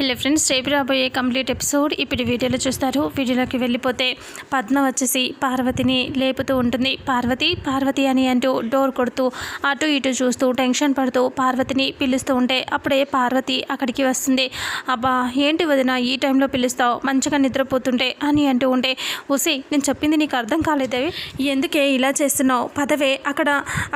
Hello friends రేపు రాబోయే complete episode ఇప్పుడు వీడియోలో చూస్తారు. వీడియోలోకి వెళ్ళిపోతే పద్మ వచ్చేసి పార్వతిని లేపుతూ ఉంటుంది. పార్వతి పార్వతి అని అంటూ డోర్ కొడుతూ అటు ఇటు చూస్తూ టెన్షన్ పడుతూ పార్వతిని పిలుస్తూ ఉంటే అప్పుడే పార్వతి అక్కడికి వస్తుంది. అబ్బా ఏంటి వదిన ఈ టైంలో పిలుస్తావు? మంచిగా నిద్రపోతుంటే అని అంటూ ఉంటే ఉసి నేను చెప్పింది నీకు అర్థం కాలేదే? ఎందుకే ఇలా చేస్తున్నావు? పదవే అక్కడ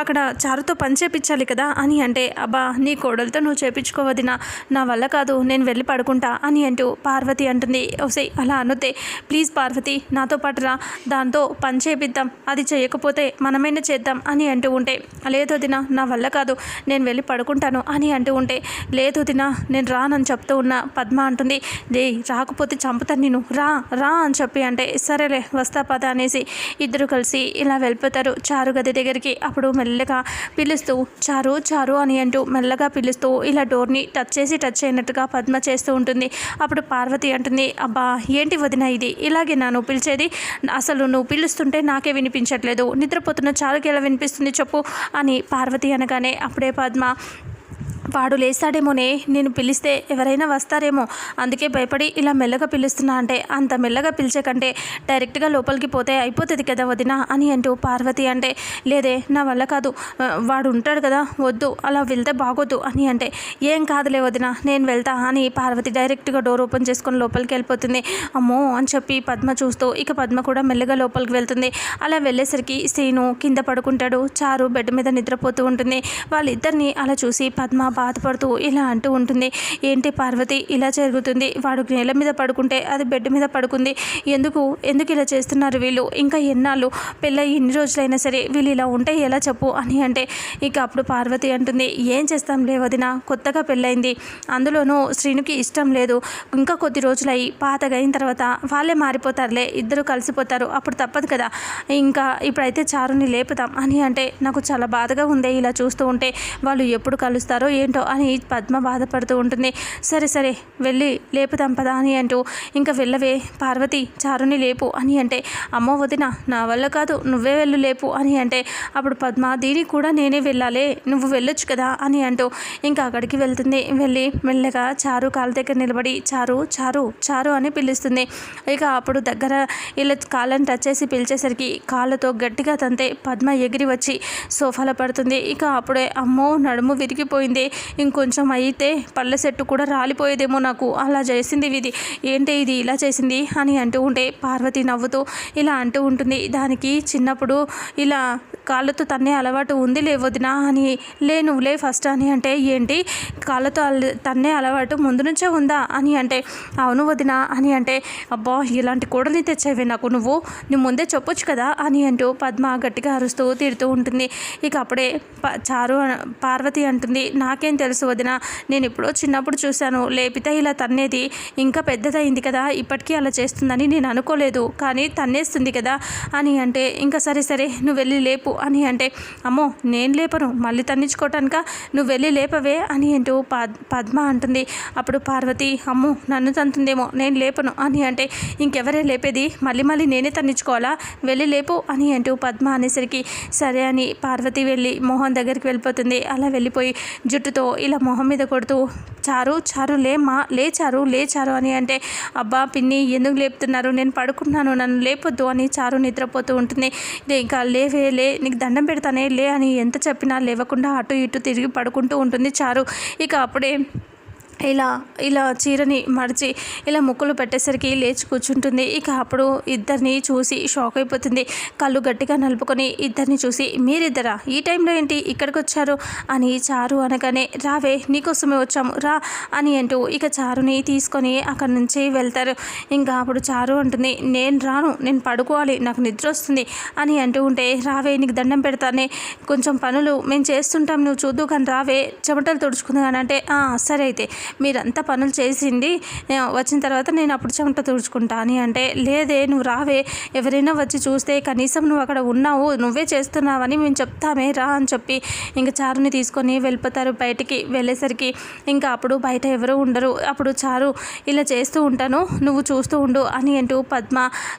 అక్కడ చారుతో పని చేపించాలి కదా అని అంటే అబ్బా నీ కోడలతో నువ్వు చేపించుకోవదినా నా వల్ల కాదు నేను వెళ్ళి పడుకుంటా అని అంటూ పార్వతి అంటుంది. ఓసే అలా అనుతే ప్లీజ్ పార్వతి నాతో పాటు రా. దాంతో పని చేపిద్దాం. అది చేయకపోతే మనమైనా చేద్దాం అని అంటూ ఉంటే లేదు దిన నా వల్ల కాదు. నేను వెళ్ళి పడుకుంటాను అని అంటూ ఉంటే లేదు దిన నేను రానని చెప్తూ ఉన్న పద్మ అంటుంది. దే రాకపోతే చంపుతాను నేను. రా రా అని చెప్పి అంటే సరేలే వస్తా పద అనేసి ఇద్దరు కలిసి ఇలా వెళ్ళిపోతారు. చారు గది దగ్గరికి అప్పుడు మెల్లగా పిలుస్తూ చారు చారు అని అంటూ మెల్లగా పిలుస్తూ ఇలా డోర్ని టచ్ చేసి టచ్ అయినట్టుగా పద్మ చేస్తూ ఉంటుంది. అప్పుడు పార్వతి అంటుంది అబ్బా ఏంటి వదిన ఇది? ఇలాగే నాను పిలిచేది? అసలు నువ్వు పిలుస్తుంటే నాకే వినిపించట్లేదు. నిద్రపోతున్న చారుకి ఎలా వినిపిస్తుంది చెప్పు అని పార్వతి అనగానే అప్పుడే పద్మ వాడు లేస్తాడేమోనే నేను పిలిస్తే ఎవరైనా వస్తారేమో. అందుకే భయపడి ఇలా మెల్లగా పిలుస్తున్నా అంటే అంత మెల్లగా పిలిచే కంటే డైరెక్ట్గా లోపలికి పోతే అయిపోతుంది కదా వదిన అని అంటూ పార్వతి అంటే లేదే నా వల్ల కాదు. వాడు ఉంటాడు కదా వద్దు అలా వెళ్తే బాగోదు అని అంటే ఏం కాదులే వదిన నేను వెళ్తా అని పార్వతి డైరెక్ట్గా డోర్ ఓపెన్ చేసుకొని లోపలికి వెళ్ళిపోతుంది. అమ్మో అని చెప్పి పద్మ చూస్తూ ఇక పద్మ కూడా మెల్లగా లోపలికి వెళ్తుంది. అలా వెళ్ళేసరికి శ్రీను కింద పడుకుంటాడు. చారు బెడ్ మీద నిద్రపోతూ ఉంటుంది. వాళ్ళిద్దరిని అలా చూసి పద్మ బాధపడుతూ ఇలా అంటూ ఉంటుంది. ఏంటి పార్వతి? ఇలా జరుగుతుంది. వాడు నేల మీద పడుకుంటే అది బెడ్ మీద పడుకుంది. ఎందుకు? ఎందుకు ఇలా చేస్తున్నారు వీళ్ళు? ఇంకా ఎన్నాళ్ళు? పెళ్ళయి ఎన్ని రోజులైనా సరే వీళ్ళు ఇలా ఉంటే ఎలా చెప్పు అని అంటే ఇక అప్పుడు పార్వతి అంటుంది ఏం చేస్తాం వదిన? కొత్తగా పెళ్ళైంది అందులోనూ శ్రీనుకి ఇష్టం లేదు. ఇంకా కొద్ది రోజులయ్యి పాతగా అయిన తర్వాత వాళ్ళే మారిపోతారులే. ఇద్దరు కలిసిపోతారు. అప్పుడు తప్పదు కదా. ఇంకా ఇప్పుడైతే చారుని లేపుతాం అని అంటే నాకు చాలా బాధగా ఉంది ఇలా చూస్తూ ఉంటే. వాళ్ళు ఎప్పుడు కలుస్తారో ఏంటో అని పద్మ బాధపడుతూ ఉంటుంది. సరే సరే వెళ్ళి లేపుదాం పదా అని అంటూ ఇంకా వెళ్ళవే పార్వతి చారుని లేపు అని అంటే అమ్మో వదిన నా వల్ల కాదు నువ్వే వెళ్ళు లేపు అని అంటే అప్పుడు పద్మ దీనికి కూడా నేనే వెళ్ళాలి నువ్వు వెళ్ళొచ్చు కదా అని అంటూ ఇంకా అక్కడికి వెళ్తుంది. వెళ్ళి మెల్లగా చారు కాళ్ళ దగ్గర నిలబడి చారు చారు చారు అని పిలుస్తుంది. ఇక అప్పుడు దగ్గర ఇలా కాళ్ళని టచ్ చేసి పిలిచేసరికి కాళ్ళతో గట్టిగా తంతే పద్మ ఎగిరి వచ్చి సోఫాలో పడుతుంది. ఇక అప్పుడే అమ్మో నడుము విరిగిపోయింది. ఇంకొంచెం అయితే పళ్ళ సెట్టు కూడా రాలిపోయేదేమో నాకు. అలా చేసింది ఇది ఏంటి ఇది? ఇలా చేసింది అని అంటూ ఉంటే పార్వతి నవ్వుతూ ఇలా అంటూ ఉంటుంది. దానికి చిన్నప్పుడు ఇలా కాళ్ళతో తన్నే అలవాటు ఉంది లే వదినా అని లే నువ్వులే ఫస్ట్ అని అంటే ఏంటి? కాళ్ళతో తన్నే అలవాటు ముందు నుంచే ఉందా అని అంటే అవును వదినా అని అంటే అబ్బా ఇలాంటి కూడని తెచ్చేవే నాకు నువ్వు. నువ్వు ముందే చెప్పొచ్చు కదా అని అంటూ పద్మ గట్టిగా అరుస్తూ తిడుతూ ఉంటుంది. ఇక అప్పుడే ప- చారు పార్వతి అంటుంది నాకేం తెలుసు వదిన నేను ఎప్పుడో చిన్నప్పుడు చూశాను. లేపితే ఇలా తన్నేది ఇంకా పెద్దదైంది కదా ఇప్పటికీ అలా చేస్తుందని నేను అనుకోలేదు. కానీ తన్నేస్తుంది కదా అని అంటే ఇంకా సరే సరే నువ్వు వెళ్ళి లేపు. అని అంటే అమ్మో నేను లేపను మళ్ళీ తన్నించుకోవటానిక నువ్వు వెళ్ళి లేపవే అని అంటూ పద్ పద్మ అంటుంది. అప్పుడు పార్వతి అమ్మో నన్ను తంతుందేమో నేను లేపను అని అంటే ఇంకెవరే లేపేది? మళ్ళీ మళ్ళీ నేనే తన్నించుకోవాలా వెళ్ళి లేపు అని అంటూ పద్మ అనేసరికి సరే అని పార్వతి వెళ్ళి మోహన్ దగ్గరికి వెళ్ళిపోతుంది. అలా వెళ్ళిపోయి జుట్టుతో ఇలా మొహం మీద కొడుతూ చారు చారు లేమా లేచారు లేచారు అని అంటే అబ్బా పిన్ని ఎందుకు లేపుతున్నారు? నేను పడుకున్నాను నన్ను లేపొద్దు అని చారు నిద్రపోతూ ఉంటుంది. ఇంకా లేవే లే నీకు దండం పెడతానే లే అని ఎంత చెప్పినా లేవకుండా అటు ఇటు తిరిగి పడుకుంటూ ఉంటుంది చారు. ఇక అప్పుడే ఇలా ఇలా చీరని మడిచి ఇలా ముక్కులు పెట్టేసరికి లేచి కూర్చుంటుంది. ఇక అప్పుడు ఇద్దరిని చూసి షాక్ అయిపోతుంది. కళ్ళు గట్టిగా నలుపుకొని ఇద్దరిని చూసి మీరిద్దరా? ఈ టైంలో ఏంటి? ఇక్కడికి వచ్చారు? అని చారు అనగానే రావే నీకోసమే వచ్చాము. రా అని అంటూ ఇక చారుని తీసుకొని అక్కడి నుంచి వెళ్తారు. ఇంకా అప్పుడు చారు అంటుంది నేను రాను. నేను పడుకోవాలి. నాకు నిద్ర వస్తుంది అని అంటూ ఉంటే రావే నీకు దండం పెడతానే. కొంచెం పనులు మేము చేస్తుంటాం. నువ్వు చూద్దు కానీ రావే. చెమటలు తుడుచుకుంది అంటే సరే అయితే. మీరంతా పనులు చేసింది వచ్చిన తర్వాత నేను అప్పుడు చెమట తుడుచుకుంటా అని అంటే లేదే నువ్వు రావే. ఎవరైనా వచ్చి చూస్తే కనీసం నువ్వు అక్కడ ఉన్నావు నువ్వే చేస్తున్నావని మేము చెప్తామే రా అని చెప్పి ఇంకా చారుని తీసుకొని వెళ్ళిపోతారు బయటికి వెళ్ళేసరికి. ఇంకా అప్పుడు బయట ఎవరు ఉండరు. అప్పుడు చారు ఇలా చేస్తూ ఉంటాను నువ్వు చూస్తూ ఉండు అని అంటూ పద్మ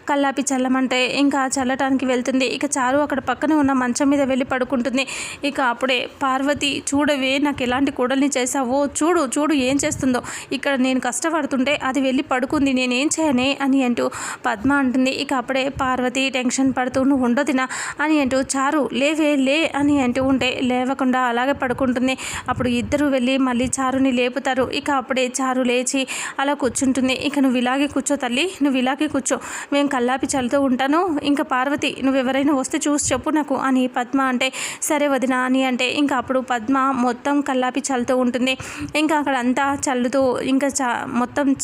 కల్లాపి చల్లమంటే ఇంకా చల్లటానికి వెళ్తుంది. ఇక చారు అక్కడ పక్కనే ఉన్న మంచం మీద వెళ్ళి పడుకుంటుంది. ఇక అప్పుడే పార్వతి చూడవే నాకు ఎలాంటి కూడల్ని చేసావో చూడు చూడు ఏం ఏం చేస్తుందో. ఇక్కడ నేను కష్టపడుతుంటే అది వెళ్ళి పడుకుంది నేనేం చేయనే అని అంటూ పద్మ అంటుంది. ఇక అప్పుడే పార్వతి టెన్షన్ పడుతూ నువ్వు ఉండొదినా అని అంటూ చారు లేవే లే అని అంటూ ఉంటే లేవకుండా అలాగే పడుకుంటుంది. అప్పుడు ఇద్దరు వెళ్ళి మళ్ళీ చారుని లేపుతారు. ఇక అప్పుడే చారు లేచి అలా కూర్చుంటుంది. ఇక నువ్వు ఇలాగే కూర్చో తల్లి నువ్వు ఇలాగే కూర్చో. మేము కల్లాపి చల్లుతూ ఉంటాను. ఇంకా పార్వతి నువ్వు ఎవరైనా వస్తే చూసి చెప్పు నాకు అని పద్మ అంటే సరే వదిన అని అంటే ఇంకా అప్పుడు పద్మ మొత్తం కల్లాపి చల్లుతూ ఉంటుంది. ఇంకా అక్కడ అంతా చల్లుతూ ఇంకా చా మొత్తం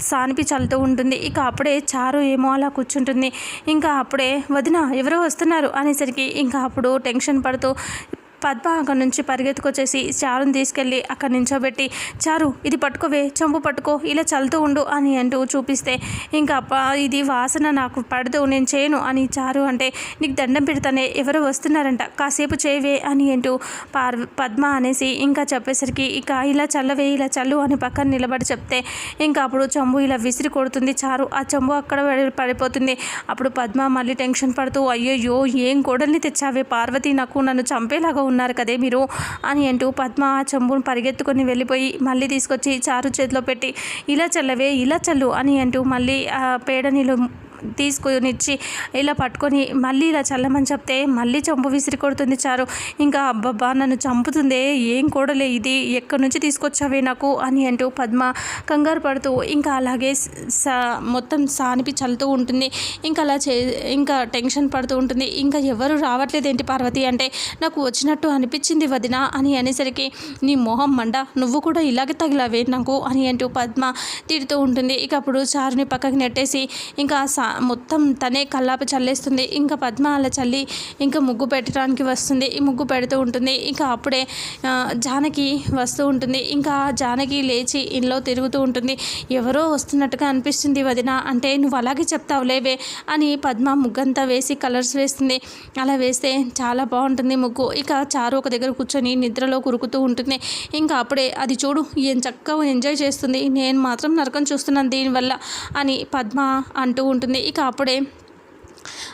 సానిపి చల్లుతూ ఉంటుంది. ఇక అప్పుడే చారు ఏమో అలా కూర్చుంటుంది. ఇంకా అప్పుడే వదిన ఎవరో వస్తున్నారు అనేసరికి ఇంకా అప్పుడు టెన్షన్ పడుతూ పద్మ అక్కడి నుంచి పరిగెత్తుకొచ్చేసి చారుని తీసుకెళ్ళి అక్కడ నించోబెట్టి చారు ఇది పట్టుకోవే చంపు పట్టుకో ఇలా చల్లుతూ ఉండు అని అంటూ చూపిస్తే ఇంకా ఇది వాసన నాకు పడదు నేను చేయను అని చారు అంటే నీకు దండం పెడతానే ఎవరు వస్తున్నారంట కాసేపు చేయవే అని అంటూ పార్ పద్మ అనేసి ఇంకా చెప్పేసరికి ఇక ఇలా చల్లవే ఇలా చల్లు అని పక్కన నిలబడి చెప్తే ఇంకా అప్పుడు చంబు ఇలా విసిరి కొడుతుంది చారు. ఆ చంబు అక్కడ పడిపోతుంది. అప్పుడు పద్మ మళ్ళీ టెన్షన్ పడుతూ అయ్యయ్యో ఏం కోడల్ని తెచ్చావే పార్వతి నాకు నన్ను చంపేలాగా ఉన్నారు కదే మీరు అని అంటూ పద్మ ఆ చెంబును పరిగెత్తుకొని వెళ్ళిపోయి మళ్ళీ తీసుకొచ్చి చారు చేతిలో పెట్టి ఇలా చల్లవే ఇలా చల్లు అని అంటూ మళ్ళీ ఆ పేడ నీళ్ళు తీసుకునిచ్చి ఇలా పట్టుకొని మళ్ళీ ఇలా చల్లమని చెప్తే మళ్ళీ చంపు విసిరి కొడుతుంది చారు. ఇంకా అబ్బబ్బా నన్ను చంపుతుందే? ఏం కూడలే ఇది? ఎక్కడి నుంచి తీసుకొచ్చావే నాకు? అని అంటూ పద్మ కంగారు పడుతూ ఇంకా అలాగే సా మొత్తం సానిపి చల్లుతూ ఉంటుంది. ఇంకా అలా చే ఇంకా టెన్షన్ పడుతూ ఉంటుంది. ఇంకా ఎవరు రావట్లేదు ఏంటి పార్వతి అంటే నాకు వచ్చినట్టు అనిపించింది వదిన అని అనేసరికి నీ మొహం మండ నువ్వు కూడా ఇలాగే తగిలావే నాకు అని అంటూ పద్మ తిడుతూ ఉంటుంది. ఇక అప్పుడు చారుని పక్కకి నెట్టేసి ఇంకా సా మొత్తం తనే కల్లాపి చల్లేస్తుంది. ఇంకా పద్మ అలా చల్లి ఇంకా ముగ్గు పెట్టడానికి వస్తుంది. ఈ ముగ్గు పెడుతూ ఉంటుంది. ఇంకా అప్పుడే జానకి వస్తూ ఉంటుంది. ఇంకా జానకి లేచి ఇంట్లో తిరుగుతూ ఉంటుంది. ఎవరో వస్తున్నట్టుగా అనిపిస్తుంది వదిన. అంటే నువ్వు అలాగే చెప్తావు లేవే అని పద్మ ముగ్గంతా వేసి కలర్స్ వేస్తుంది. అలా వేస్తే చాలా బాగుంటుంది ముగ్గు. ఇక చారు ఒక దగ్గర కూర్చొని నిద్రలో కురుకుతూ ఉంటుంది. ఇంకా అప్పుడే అది చూడు ఏం చక్కగా ఎంజాయ్ చేస్తుంది. నేను మాత్రం నరకం చూస్తున్నాను దీనివల్ల అని పద్మ అంటూ ఉంటుంది. ఇక అప్పుడే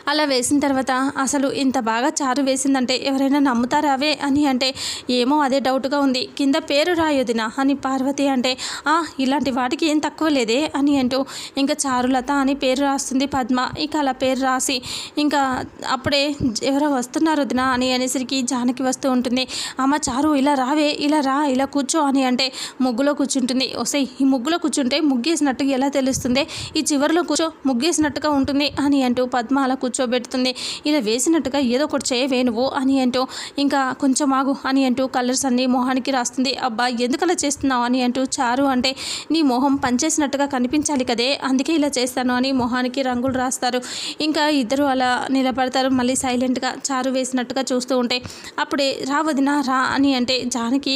అలా వేసిన తర్వాత అసలు ఇంత బాగా చారు వేసిందంటే ఎవరైనా నమ్ముతారా అవే అని అంటే ఏమో అదే డౌట్గా ఉంది. కింద పేరు రాయొదినా అని పార్వతి అంటే "ఆ, ఇలాంటి వాటికి ఏం తక్కువ లేదే అని అంటూ ఇంకా చారులత అని పేరు రాస్తుంది పద్మ. ఇక అలా పేరు రాసి ఇంకా అప్పుడే ఎవరో వస్తున్నారు వదినా అని అనేసరికి జానకి వస్తూ ఉంటుంది. అమ్మ చారు ఇలా రావే ఇలా రా ఇలా కూర్చో అని అంటే ముగ్గులో కూర్చుంటుంది. ఒసై ఈ ముగ్గులో కూర్చుంటే ముగ్గేసినట్టుగా ఎలా తెలుస్తుంది? ఈ చివరిలో కూర్చో ముగ్గేసినట్టుగా ఉంటుంది అని అంటూ పద్మ అలా కూర్చోబెడుతుంది. ఇలా వేసినట్టుగా ఏదో ఒకటి చేయవే నువ్వు అని అంటూ ఇంకా కొంచెం ఆగు అని అంటూ కలర్స్ అన్ని మొహానికి రాస్తుంది. అబ్బా ఎందుకు అలా చేస్తున్నావు అని అంటూ చారు అంటే నీ మొహం పనిచేసినట్టుగా కనిపించాలి కదే అందుకే ఇలా చేస్తాను అని మొహానికి రంగులు రాస్తారు. ఇంకా ఇద్దరు అలా నిలబడతారు మళ్ళీ సైలెంట్గా చారు వేసినట్టుగా చూస్తూ ఉంటే అప్పుడే రా వదినా రా అని అంటే జానకి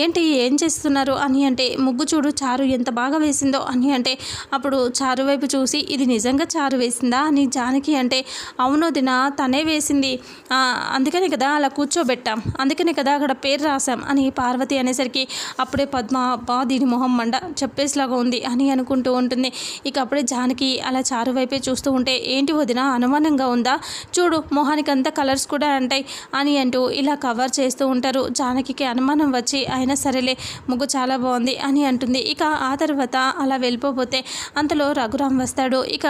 ఏంటి ఏం చేస్తున్నారు అని అంటే ముగ్గు చూడు చారు ఎంత బాగా వేసిందో అని అంటే అప్పుడు చారు వైపు చూసి ఇది నిజంగా చారు వేసిందా అని జానకి అంటే అవును దిన తనే వేసింది. అందుకనే కదా అలా కూర్చోబెట్టాం. అందుకనే కదా అక్కడ పేరు రాసాం అని పార్వతి అనేసరికి అప్పుడే పద్మ బా దీని మొహం మండ చెప్పేసిలాగా ఉంది అని అనుకుంటూ ఉంటుంది. ఇక అప్పుడే జానకి అలా చారు వైపే చూస్తూ ఉంటే ఏంటి వదిన అనుమానంగా ఉందా? చూడు మొహానికి అంతా కలర్స్ కూడా అంటాయి అని అంటూ ఇలా కవర్ చేస్తూ ఉంటారు. జానకి అనుమానం వచ్చి అయినా సరేలే ముగ్గు చాలా బాగుంది అని అంటుంది. ఇక ఆ తర్వాత అలా వెళ్ళిపోతే అంతలో రఘురామ్ వస్తాడు. ఇక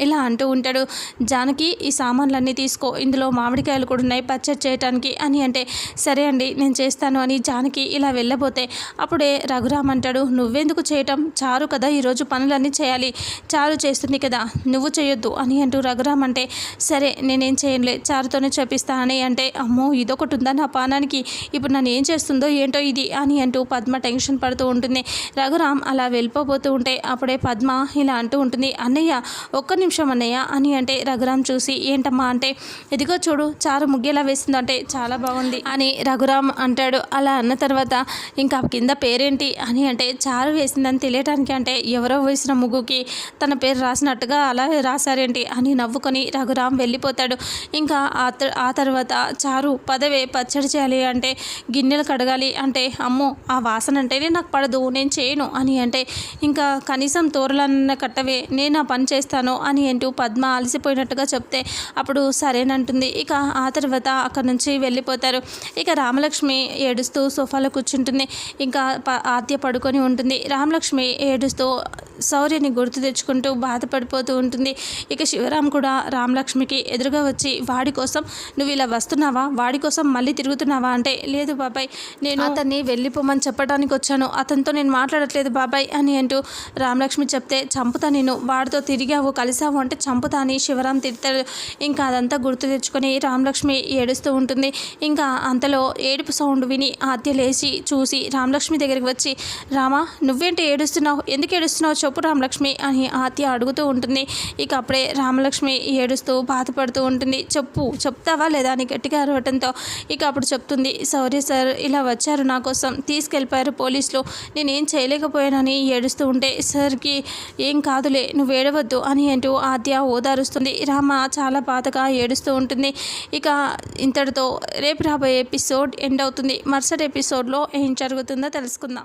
ఇలా అంటూ ఉంటాడు జానకి ఈ సామాన్లన్నీ తీసుకో ఇందులో మామిడికాయలు కూడా ఉన్నాయి పచ్చడి చేయటానికి అని అంటే సరే అండి నేను చేస్తాను అని జానకి ఇలా వెళ్ళబోతే అప్పుడే రఘురామ్ అంటాడు నువ్వెందుకు చేయటం? చారు కదా ఈరోజు పనులన్నీ చేయాలి. చారు చేస్తుంది కదా నువ్వు చేయొద్దు అని అంటూ రఘురామ్ అంటే సరే నేనేం చేయనులే చారుతోనే చేపిస్తానని అంటే అమ్మో ఇదొకటి ఉందా నా పానానికి? ఇప్పుడు నన్ను ఏం చేస్తుందో ఏంటో ఇది అని అంటూ పద్మ టెన్షన్ పడుతూ ఉంటుంది. రఘురామ్ అలా వెళ్ళిపోబోతూ ఉంటే అప్పుడే పద్మ ఇలా అంటూ ఉంటుంది అన్నయ్య ఒక్క నిమిషం అన్నయ్య. అని అంటే రఘురామ్ చూసి ఏంటమ్మా? అంటే ఇదిగో చూడు చారు ముగ్గేలా వేసిందో అంటే చాలా బాగుంది అని రఘురామ్ అంటాడు. అలా అన్న తర్వాత ఇంకా కింద పేరేంటి? అని అంటే చారు వేసిందని తెలియటానికి అంటే ఎవరో వేసిన ముగ్గుకి తన పేరు రాసినట్టుగా అలా రాశారేంటి? అని నవ్వుకొని రఘురామ్ వెళ్ళిపోతాడు. ఇంకా ఆ త- ఆ తర్వాత చారు పదవే పచ్చడి చేయాలి అంటే గిన్నెలు కడగాలి అంటే అమ్మో ఆ వాసన అంటేనే నాకు పడదు నేను చేయను అని అంటే ఇంకా కనీసం తోరలన్న కట్టవే నేను ఆ పని చేస్తాను అని అని అంటూ పద్మ అలసిపోయినట్టుగా చెప్తే అప్పుడు సరేనంటుంది. ఇక ఆ తర్వాత అక్కడ నుంచి వెళ్ళిపోతారు. ఇక రామలక్ష్మి ఏడుస్తూ సోఫాలో కూర్చుంటుంది. ఇంకా ఆద్య పడుకొని ఉంటుంది. రామలక్ష్మి ఏడుస్తూ శౌర్యని గుర్తు తెచ్చుకుంటూ బాధపడిపోతూ ఉంటుంది. ఇక శివరాం కూడా రామలక్ష్మికి ఎదురుగా వచ్చి వాడి కోసం నువ్వు ఇలా వస్తున్నావా? వాడి కోసం మళ్ళీ తిరుగుతున్నావా? అంటే లేదు బాబాయ్ నేను అతన్ని వెళ్ళిపోమని చెప్పడానికి వచ్చాను. అతనితో నేను మాట్లాడట్లేదు బాబాయ్ అని అంటూ రామలక్ష్మి చెప్తే చంపుతా నేను. వాడితో తిరిగావు కలిసి. కలిసావు అంటే చంపుతాని శివరాం తిడతాడు ఇంకా అదంతా గుర్తు తెచ్చుకొని రామలక్ష్మి ఏడుస్తూ ఉంటుంది. ఇంకా అంతలో ఏడుపు సౌండ్ విని ఆద్య లేచి చూసి రామలక్ష్మి దగ్గరికి వచ్చి రామా నువ్వేంటి ఏడుస్తున్నావు? ఎందుకు ఏడుస్తున్నావు? చెప్పు రామలక్ష్మి అని ఆద్య అడుగుతూ ఉంటుంది. ఇక అప్పుడే రామలక్ష్మి ఏడుస్తూ బాధపడుతూ ఉంటుంది. చెప్పు చెప్తావా లేదా? అని గట్టిగా అరవటంతో ఇక అప్పుడు చెప్తుంది సారీ సార్ ఇలా వచ్చారు నా కోసం. తీసుకెళ్ళిపోయారు పోలీసులు. నేనేం చేయలేకపోయానని ఏడుస్తూ ఉంటే సార్కి ఏం కాదులే నువ్వు ఏడవద్దు అని అంటూ ఆద్య ఓదారుస్తుంది. రామ చాలా బాధగా ఏడుస్తూ ఉంటుంది. ఇక ఇంతటితో రేపు రాబోయే ఎపిసోడ్ ఎండ్ అవుతుంది. మరుసటి ఎపిసోడ్లో ఏం జరుగుతుందో తెలుసుకుందాం.